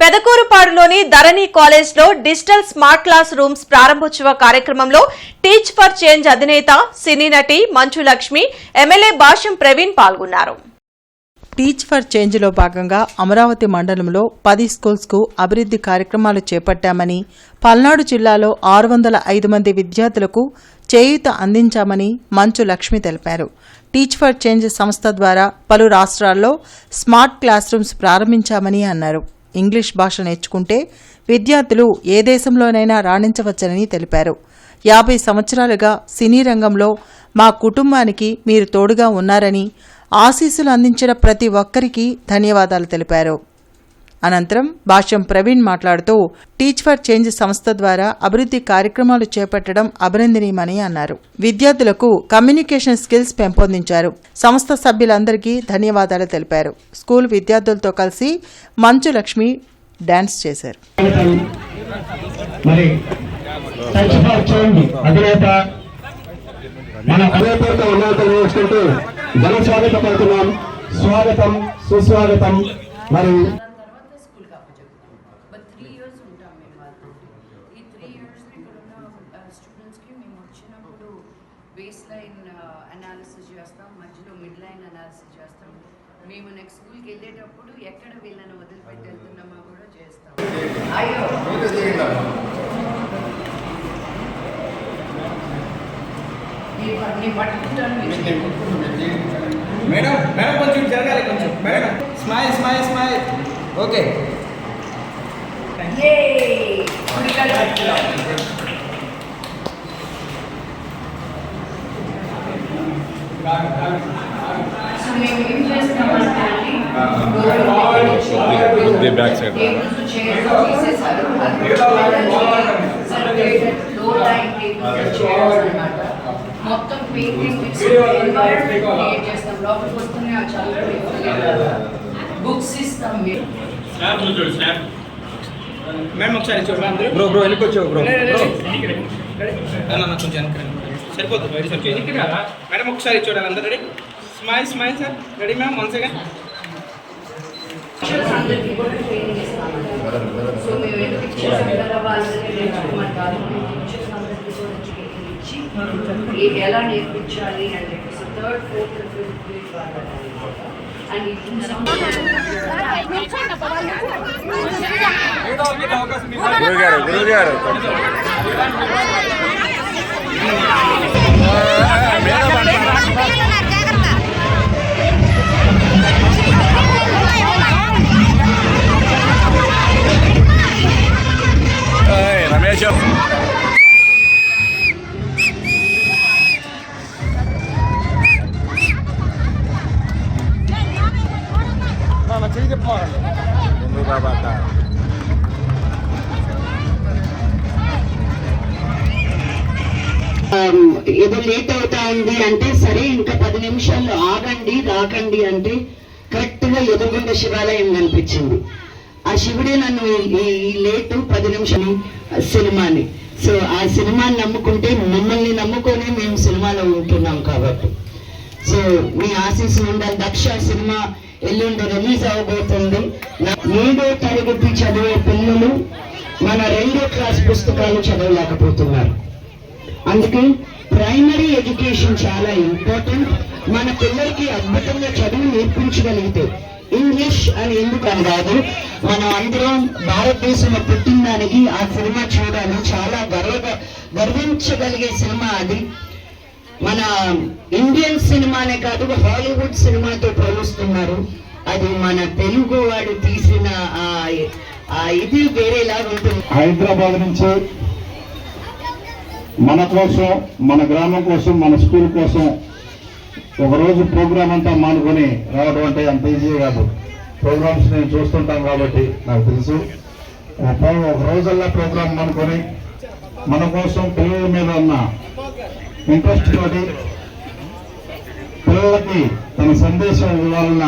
పెదకూరుపాడులోని ధరణి కాలేజ్లో digital smart class rooms ప్రారంభోత్సవ కార్యక్రమంలో టీచ్ ఫర్ చేంజ్ అధినేత సినీ నటి మంచు లక్ష్మి ఎమ్మెల్యే భాష్యం ప్రవీణ్ పాల్గొన్నారు. టీచ్ ఫర్ చేంజ్లో భాగంగా అమరావతి మండలంలో పది స్కూల్స్కు అభివృద్ధి కార్యక్రమాలు చేపట్టామని పల్నాడు జిల్లాలో ఆరు వందల ఐదు మంది విద్యార్థులకు చేయూత అందించామని మంచు లక్ష్మి తెలిపారు. టీచ్ ఫర్ చేంజ్ సంస్థ ద్వారా పలు రాష్ట్రాల్లో స్మార్ట్ క్లాస్ రూమ్స్ ప్రారంభించామని అన్నారు. ఇంగ్లీష్ భాష నేర్చుకుంటే విద్యార్థులు ఏ దేశంలోనైనా రాణించవచ్చని తెలిపారు. యాభై సంవత్సరాలుగా సినీ రంగంలో మా కుటుంబానికి మీరు తోడుగా ఉన్నారని ఆశీస్సులు అందించిన ప్రతి ఒక్కరికి ధన్యవాదాలు తెలిపారు. అనంతరం భాష్యం ప్రవీణ్ మాట్లాడుతూ టీచ్ ఫర్ చేంజ్ సంస్థ ద్వారా అభివృద్ధి కార్యక్రమాలు చేపట్టడం అభినందనీయమని అన్నారు. విద్యార్థులకు కమ్యూనికేషన్ స్కిల్స్ పెంపొందించారు. సంస్థ సభ్యులందరికీ ధన్యవాదాలు తెలిపారు. స్కూల్ విద్యార్థులతో కలిసి మంచు లక్ష్మి డాన్స్ చేశారు. మరి అధినేత మన అధినేతతో నేర్చుకుంటూ ఘన స్వాగతం స్వాగతం సుస్వాగతం. మరి స్టూడెంట్స్కి మేము వచ్చినప్పుడు బేస్ లైన్ అనాలిసిస్ చేస్తాం మధ్యలో మిడ్ లైన్ అనాలిసిస్ చేస్తాం. మేము నెక్స్ట్ స్కూల్కి వెళ్ళేటప్పుడు ఎక్కడ వీళ్ళని వదిలిపెట్టి వెళ్తున్నామో కూడా చేస్తాం. అయ్యో! మేడం మేడం కొంచెం జరగాలి కొంచెం. Madam smile smile smile okay ఏం tables, chairs అన్నమాట. మొత్తం పెయింటింగ్ ఎన్వైరన్మెంట్ క్రియేట్ చేస్తాం లోపలికి వస్తూనే ఆ చల్లటి బుక్స్ ఇస్తాం మీరు మేడం ఒకసారి చూడండి అందరూ బ్రో బ్రో వెనక్కి వచ్చావు బ్రో కొంచెం వెనక్కి రండి. సరిపోతుంది రెడీ సార్ మేడం ఒకసారి చూడాలి అందరూ ready smile smile sir ready ma'am one second teachers అందరికీ కూడా ట్రైనింగ్ ఇస్తామండి సో మేము ఏదో టీచర్స్ అందరూ వాళ్ళని నేర్చుకోమని కాదు మేము టీచర్స్ అందరికీ కూడా ట్రైనింగ్ ఇచ్చి ఏ- ఎలా నేర్పించాలి అని చెప్పేసి థర్డ్ ఫోర్త్ ఫిఫ్త్ గ్రేడ్ వాళ్ళని అండ్ ఈ Não, não tira de fora. Não vai matar. ఏదో లేట్ అవుతా ఉంది అంటే సరే ఇంకా పది నిమిషాలు ఆగండి రాకండి అంటే కరెక్ట్గా ఎదురుగుండ శివాలయం కనిపించింది. ఆ శివుడే నన్ను ఈ- లేట్ లేటు పది నిమిషాలు సినిమాని. సో ఆ సినిమాని నమ్ముకుంటే మమ్మల్ని నమ్ముకొని మేము సినిమాలో ఉంటున్నాం కాబట్టి. సో మీ ఆశీస్సు ఉండాలి. దక్ష సినిమా ఎల్లుండి రిలీజ్ అవబోతుంది. ఏడో తరగతి చదివే పిల్లలు మన రెండో క్లాస్ పుస్తకాలు చదవలేకపోతున్నారు. అందుకే ప్రైమరీ ఎడ్యుకేషన్ చాలా ఇంపార్టెంట్ మన పిల్లలకి అద్భుతంగా చదువు నేర్పించగలిగితే ఇంగ్లీష్ అని ఎందుకు అని కాదు మనం అందరం భారతదేశంలో పుట్టిందానికి ఆ సినిమా చూడాలి చాలా గర్వ గర్వించగలిగే సినిమా అది. మన ఇండియన్ సినిమానే కాదు హాలీవుడ్ సినిమాతో పోలుస్తున్నారు. అది మన తెలుగు వాడు తీసిన ఆ ఆ ఇది వేరేలా ఉంటుంది. హైదరాబాద్ నుంచి మన కోసం మన గ్రామం కోసం మన స్కూల్ కోసం ఒక రోజు ప్రోగ్రామ్ అంతా మానుకొని రావడం అంటే అంత ఈజీ కాదు. ప్రోగ్రామ్స్ నేను చూస్తుంటాం కాబట్టి నాకు తెలుసు. ఒక ఒక రోజల్లా ప్రోగ్రామ్ మానుకొని మన కోసం పిల్లల మీద ఉన్న ఇంట్రెస్ట్ తోటి పిల్లలకి తన సందేశం ఇవ్వాలన్న